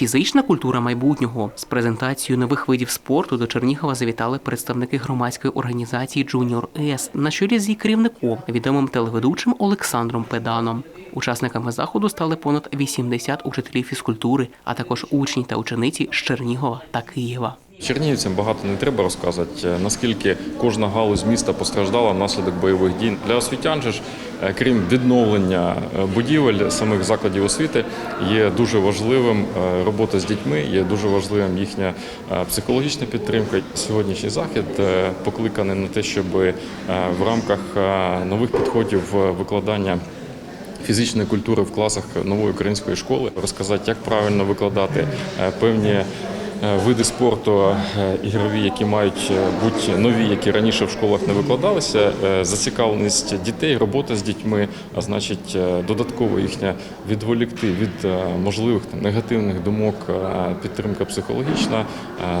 Фізична культура майбутнього з презентацією нових видів спорту до Чернігова завітали представники громадської організації Junior S на чолі з її керівником, відомим телеведучим Олександром Педаном. Учасниками заходу стали понад 80 учителів фізкультури, а також учні та учениці з Чернігова та Києва. Чернігівцям багато не треба розказувати, е, наскільки кожна галузь міста постраждала внаслідок бойових дій. Для освітян же ж, крім відновлення е, будівель самих закладів освіти, є дуже важливим е, робота з дітьми, є дуже важливим їхня е, психологічна підтримка. Сьогоднішній захід е, покликаний на те, щоб е, в рамках е, нових підходів викладання фізичної культури в класах нової української школи, розказати, як правильно викладати е, певні е, види спорту е, ігрові, які мають е, бути нові, які раніше в школах не викладалися. Е, Зацікавленість дітей, робота з дітьми, а значить, е, додатково їхня відволікти від е, можливих там, негативних думок, е, підтримка психологічна,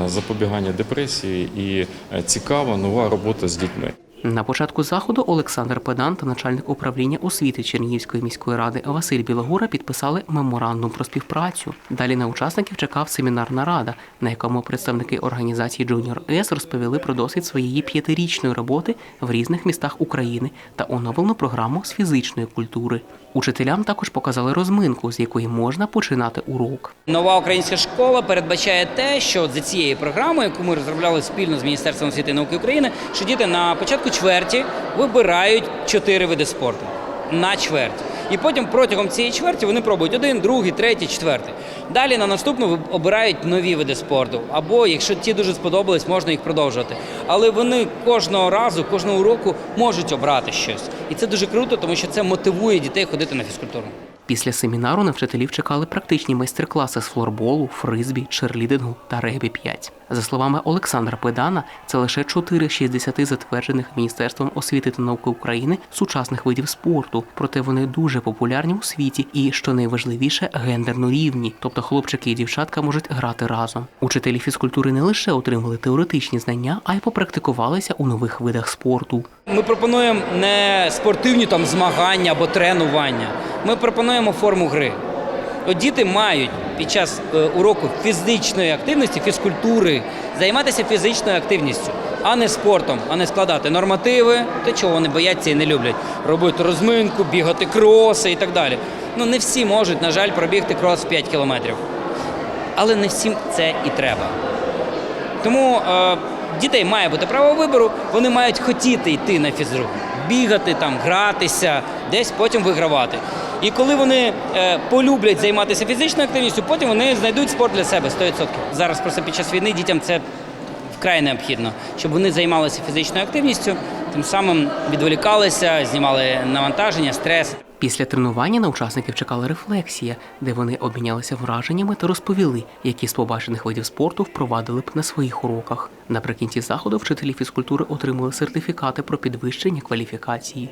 е, запобігання депресії і е, цікава нова робота з дітьми. На початку заходу Олександр Педан та начальник управління освіти Чернігівської міської ради Василь Білогура підписали меморандум про співпрацю. Далі на учасників чекав семінарна рада, на якому представники організації Junior S розповіли про досвід своєї п'ятирічної роботи в різних містах України та оновлену програму з фізичної культури. Учителям також показали розминку, з якої можна починати урок. Нова українська школа передбачає те, що за цією програмою, яку ми розробляли спільно з Міністерством освіти і науки України, що діти на початку чверті вибирають чотири види спорту на чверть. І потім протягом цієї чверті вони пробують один, другий, третій, четвертий. Далі на наступну обирають нові види спорту. Або якщо ті дуже сподобались, можна їх продовжувати. Але вони кожного разу, кожного уроку можуть обрати щось. І це дуже круто, тому що це мотивує дітей ходити на фізкультуру. Після семінару на вчителів чекали практичні майстер-класи з флорболу, фризбі, черлідингу та регбі 5. За словами Олександра Педана, це лише 4 з 60 затверджених Міністерством освіти та науки України сучасних видів спорту. Проте вони дуже популярні у світі і, що найважливіше, гендерно рівні, тобто хлопчики і дівчатка можуть грати разом. Учителі фізкультури не лише отримали теоретичні знання, а й попрактикувалися у нових видах спорту. Ми пропонуємо не спортивні там змагання або тренування. Ми пропонуємо форму гри. От діти мають під час е, уроку фізичної активності, фізкультури, займатися фізичною активністю, а не спортом, а не складати нормативи, те, чого вони бояться і не люблять. Робити розминку, бігати кроси і так далі. Ну не всі можуть, на жаль, пробігти крос 5 кілометрів. Але не всім це і треба. Тому е, дітей має бути право вибору, вони мають хотіти йти на фізрук, бігати там, гратися, десь потім вигравати. І коли вони е, полюблять займатися фізичною активністю, потім вони знайдуть спорт для себе 100%. Зараз просто під час війни дітям це вкрай необхідно, щоб вони займалися фізичною активністю, тим самим відволікалися, знімали навантаження, стрес. Після тренування на учасників чекала рефлексія, де вони обмінялися враженнями та розповіли, які з побачених видів спорту впровадили б на своїх уроках. Наприкінці заходу вчителі фізкультури отримали сертифікати про підвищення кваліфікації.